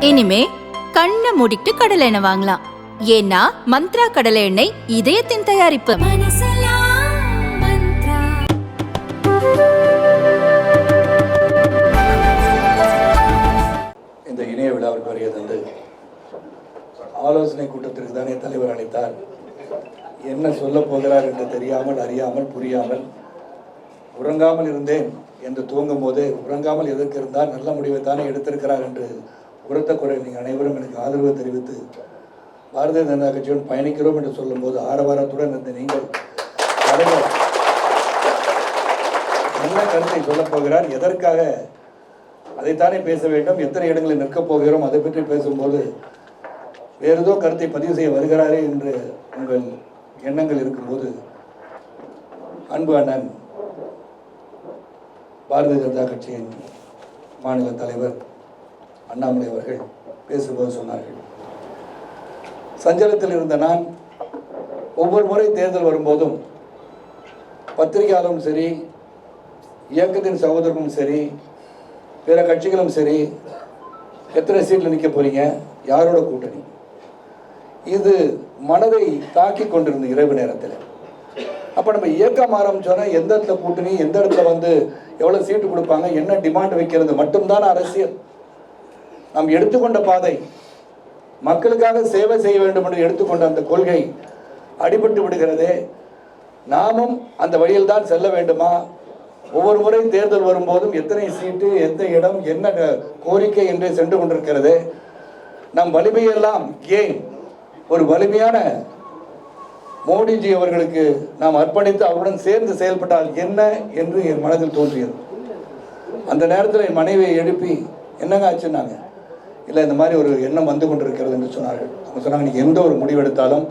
இனிமே கண்ணை மூடிட்டு கடலை எண்ணெய் வாங்கலாம். ஏன்னா மந்த்ரா கடலை எண்ணெய் இதயத்தின் தயாரிப்பு. இந்த இணைய விழாவிற்கு வருகிறது வந்து ஆலோசனை கூட்டத்திற்கு தானே தலைவர் அழைத்தார். என்ன சொல்ல போகிறார் என்று தெரியாமல் அறியாமல் புரியாமல் உறங்காமல் இருந்தேன் என்று தூங்கும் போது உறங்காமல் எதற்கு இருந்தால் நல்ல முடிவை தானே எடுத்திருக்கிறார் என்று உரத்த குறை நீங்கள் அனைவரும் எனக்கு ஆதரவு தெரிவித்து பாரதிய ஜனதா கட்சியுடன் பயணிக்கிறோம் என்று சொல்லும்போது ஆரவாரத்துடன் இருந்த நீங்கள் என்ன கருத்தை சொல்லப் போகிறார். எதற்காக? அதைத்தானே பேச வேண்டும். எத்தனை இடங்களில் நிற்கப் போகிறோம்? அதை பற்றி பேசும்போது வேறு ஏதோ கருத்தை பதிவு செய்ய வருகிறாரே என்று உங்கள் எண்ணங்கள் இருக்கும்போது அன்பு அண்ணன் பாரதிய ஜனதா கட்சியின் மாநில தலைவர் அண்ணாமலை அவர்கள் பேசும்போது சொன்னார்கள். சஞ்சலத்தில் இருந்த நான் ஒவ்வொரு முறை தேர்தல் வரும்போதும் பத்திரிகையாளரும் சரி இயக்கத்தின் சகோதரரும் சரி பிற கட்சிகளும் சரி எத்தனை சீட்டில் நிற்க போறீங்க? யாரோட கூட்டணி? இது மனதை தாக்கி கொண்டிருந்த இரவு நேரத்தில். அப்போ நம்ம இயக்கம் ஆரம்பிச்சோன்னா எந்த இடத்துல கூட்டணி எந்த இடத்துல வந்து எவ்வளோ சீட்டு கொடுப்பாங்க என்ன டிமாண்ட் வைக்கிறது மட்டும்தான் அரசியல். நாம் எடுத்துக்கொண்ட பாதை மக்களுக்காக சேவை செய்ய வேண்டும் என்று எடுத்துக்கொண்ட அந்த கொள்கை அடிபட்டு விடுகிறதே நாமும் அந்த வழியில் தான் செல்ல வேண்டுமா? ஒவ்வொரு முறை தேர்தல் வரும்போதும் எத்தனை சீட்டு எந்த இடம் என்ன கோரிக்கை என்று சென்று கொண்டிருக்கிறது. நம் வலிமையெல்லாம் ஏன் ஒரு வலிமையான மோடிஜி அவர்களுக்கு நாம் அர்ப்பணித்து அவருடன் சேர்ந்து செயல்பட்டால் என்ன என்று என் மனதில் தோன்றியது. அந்த நேரத்தில் என் மனைவியை எழுப்பி என்னங்க ஆச்சுன்னாங்க? இல்லை இந்த மாதிரி ஒரு எண்ணம் வந்து கொண்டிருக்கிறது என்று சொன்னார்கள். அவங்க சொன்னாங்க நீ எந்த ஒரு முடிவெடுத்தாலும்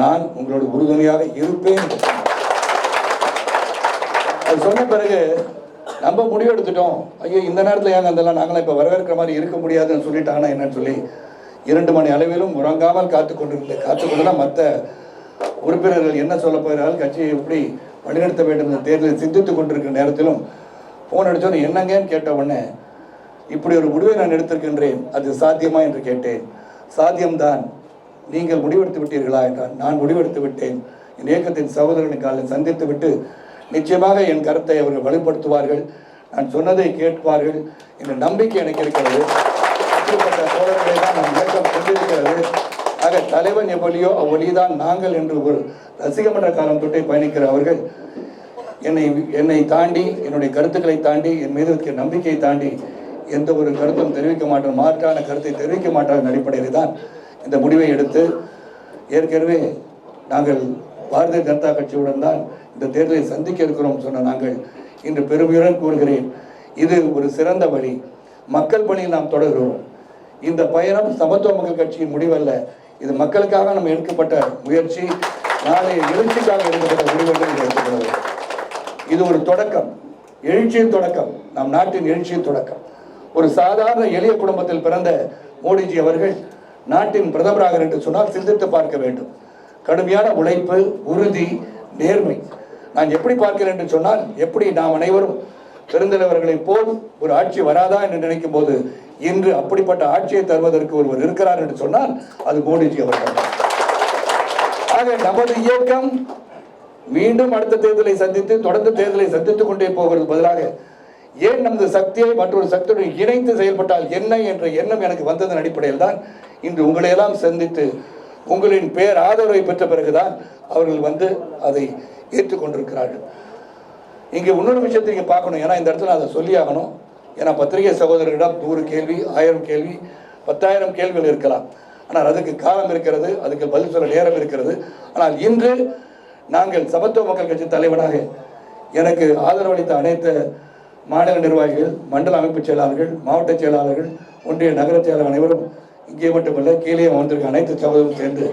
நான் உங்களோட உறுதுணையாக இருப்பேன். அது சொன்ன பிறகு நம்ம முடிவு எடுத்துட்டோம் ஐயோ இந்த நேரத்தில் ஏங்க அதெல்லாம் நாங்களாம் இப்போ வரவேற்கிற மாதிரி இருக்க முடியாதுன்னு சொல்லிட்டாங்கன்னா என்னன்னு சொல்லி இரண்டு மணி அளவிலும் உறங்காமல் காத்து கொண்டிருந்த காத்து கொண்டுலாம் மற்ற உறுப்பினர்கள் என்ன சொல்ல போகிறார்கள் கட்சியை எப்படி வழிநடத்த வேண்டும் என்ற தேர்தலில் சிந்தித்து கொண்டிருக்கிற நேரத்திலும் ஃபோன் அடித்தோன்னு என்னங்கன்னு கேட்ட உடனே இப்படி ஒரு முடிவை நான் எடுத்திருக்கின்றேன் அது சாத்தியமா என்று கேட்டேன். சாத்தியம்தான். நீங்கள் முடிவெடுத்து விட்டீர்களா என்றால் நான் முடிவெடுத்து விட்டேன். என் இயக்கத்தின் சகோதரனை காலையில் சந்தித்து விட்டு நிச்சயமாக என் கருத்தை அவர்கள் வலுப்படுத்துவார்கள். நான் சொன்னதை கேட்பார்கள் என்ற நம்பிக்கை எனக்கு இருக்கிறது. அப்படிப்பட்ட தோழர்களை தான் நம் இயக்கம் கொண்டிருக்கிறது. ஆக தலைவன் எவ்வளியோ அவ்வழிதான் நாங்கள் என்று ஒரு ரசிகமன்ற காலம் தொட்டே பயணிக்கிற அவர்கள் என்னை என்னை தாண்டி என்னுடைய கருத்துக்களை தாண்டி என் மீது இருக்கிற நம்பிக்கையை தாண்டி எந்த ஒரு கருத்தும் தெரிவிக்க மாட்டோம் மாற்றான கருத்தை தெரிவிக்க மாட்டார்கள் அடிப்படையில் தான் இந்த முடிவை எடுத்து ஏற்கனவே நாங்கள் பாரதிய ஜனதா கட்சியுடன் தான் இந்த தேர்தலை சந்திக்க இருக்கிறோம் சொன்ன நாங்கள் இன்று பெருமையுடன் கூறுகிறேன். இது ஒரு சிறந்த வழி. மக்கள் பணியில் நாம் தொடர்கிறோம். இந்த பயணம் சமத்துவ மக்கள் கட்சியின் முடிவல்ல. இது மக்களுக்காக நம்ம எடுக்கப்பட்ட முயற்சி. நாளைய எழுச்சிக்காக எடுக்கப்பட்ட முடிவுகள் இது இது ஒரு தொடக்கம். எழுச்சியின் தொடக்கம். நம் நாட்டின் எழுச்சியின் தொடக்கம். ஒரு சாதாரண எளிய குடும்பத்தில் பிறந்த மோடிஜி அவர்கள் நாட்டின் பிரதமராக என்று சொன்னால் சிந்தித்து பார்க்க வேண்டும். கடுமையான உழைப்பு உறுதி நேர்மை. நான் எப்படி பார்க்கிறேன் என்று சொன்னால் எப்படி நாம் அனைவரும் பெருந்தலைவர்களைப் போல் ஒரு ஆட்சி வராதா என்று நினைக்கும் போது இன்று அப்படிப்பட்ட ஆட்சியை தருவதற்கு ஒருவர் இருக்கிறார் என்று சொன்னால் அது மோடிஜி அவர்கள். ஆக நமது இயக்கம் மீண்டும் அடுத்த தேர்தலை சந்தித்து தொடர்ந்து தேர்தலை சந்தித்துக் கொண்டே போகிறது பதிலாக ஏன் நமது சக்தியை மற்றொரு சக்தியுடன் இணைந்து செயல்பட்டால் என்ன என்ற எண்ணம் எனக்கு வந்ததன் அடிப்படையில் தான் இன்று உங்களையெல்லாம் சந்தித்து உங்களின் பேர் ஆதரவை பெற்ற பிறகுதான் அவர்கள் வந்து அதை ஏற்றுக்கொண்டிருக்கிறார்கள். இங்கே இன்னொரு விஷயத்தை நீங்கள் பார்க்கணும். ஏன்னா இந்த இடத்துல அதை சொல்லி ஆகணும். ஏன்னா பத்திரிகை சகோதரர்களிடம் நூறு கேள்வி ஆயிரம் கேள்வி பத்தாயிரம் கேள்விகள் இருக்கலாம். ஆனால் அதுக்கு காலம் இருக்கிறது அதுக்கு பதில் சொல்ல நேரம் இருக்கிறது. ஆனால் இன்று நாங்கள் சமத்துவ மக்கள் கட்சி தலைவனாக எனக்கு ஆதரவளித்த அனைத்து மாநில நிர்வாகிகள் மண்டல அமைப்பு செயலாளர்கள் மாவட்ட செயலாளர்கள் ஒன்றிய நகர செயலாளர் அனைவரும் இங்கே மட்டுமல்ல கீழே வந்திருக்க அனைத்து சகோதரரும் சேர்ந்து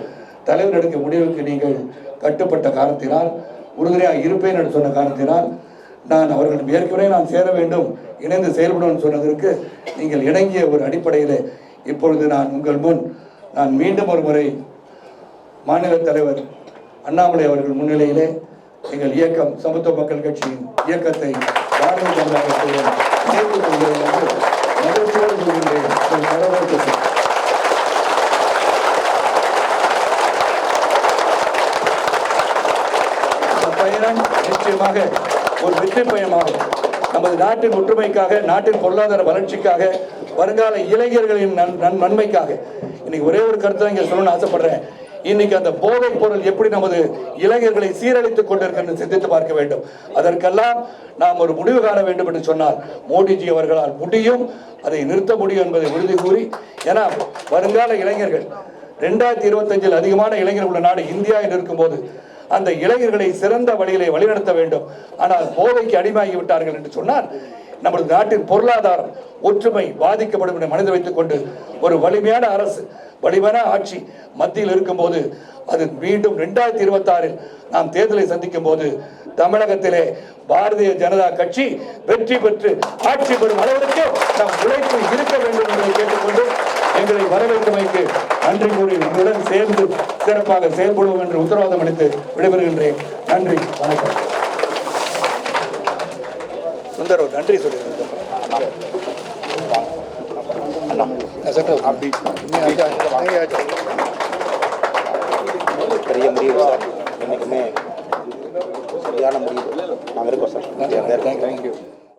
தலைவர் எடுக்க முடிவுக்கு நீங்கள் கட்டுப்பட்ட காரணத்தினால் உறுதுணையாக இருப்பேன் என்று சொன்ன காரணத்தினால் நான் அவர்கள் ஏற்கனவே நான் சேர வேண்டும் இணைந்து செயல்படும் சொன்னதற்கு நீங்கள் இணங்கிய ஒரு அடிப்படையில் இப்பொழுது நான் உங்கள் முன் நான் மீண்டும் ஒரு முறை மாநில தலைவர் அண்ணாமலை அவர்கள் முன்னிலையிலே எங்கள் இயக்கம் சமத்துவ மக்கள் கட்சியின் இயக்கத்தை பயணம் நிச்சயமாக ஒரு வெற்றி பயணமாகும். நமது நாட்டின் ஒற்றுமைக்காக நாட்டின் பொருளாதார வளர்ச்சிக்காக வருங்கால இளைஞர்களின் நன்மைக்காக. இன்னைக்கு ஒரே ஒரு கருத்தை சொல்லணும்னு ஆசைப்படுறேன். இன்னைக்கு அந்த போதைப் பொருள் எப்படி நமது இளைஞர்களை சீரழித்துக் கொண்டிருக்கிறது சிந்தித்து பார்க்க வேண்டும். அதற்கெல்லாம் நாம் ஒரு முடிவு காண வேண்டும் என்று சொன்னால் மோடிஜி அவர்களால் முடியும் அதை நிறுத்த முடியும் என்பதை உறுதி கூறி ஏன்னா வருங்கால இளைஞர்கள் ரெண்டாயிரத்தி இருபத்தஞ்சில் அதிகமான இளைஞர்கள் உள்ள நாடு இந்தியா என்று இருக்கும்போது அந்த இளைஞர்களை சிறந்த வழியிலே வழிநடத்த வேண்டும். ஆனால் போதைக்கு அடிமையாகி விட்டார்கள் என்று சொன்னால் நமது நாட்டின் பொருளாதாரம் ஒற்றுமை பாதிக்கப்படும் என மனதில் வைத்துக் கொண்டு ஒரு வலிமையான அரசு வலிமையான ஆட்சி மத்தியில் இருக்கும்போது அது மீண்டும் ரெண்டாயிரத்தி இருபத்தாறில் நாம் தேர்தலை சந்திக்கும் போது தமிழகத்திலே பாரதிய ஜனதா கட்சி வெற்றி பெற்று ஆட்சி பெறும் அளவிற்கு நம் உழைப்பு இருக்க வேண்டும் என்பதை கேட்டுக்கொண்டு எங்களை வரவேற்றமைக்கு நன்றி கூறி உங்களுடன் சேர்ந்து சிறப்பாக செயல்படுவோம் என்று உத்தரவாதம் அளித்து விடைபெறுகின்றேன். நன்றி வணக்கம். சுந்தர் நன்றி நன்றி சொல்லியிருக்கேன் பெரிய முடிவு சார். என்றைக்குமே சரியான முடிவு. நாங்கள் இருக்கோம் சார். தேங்க்யூ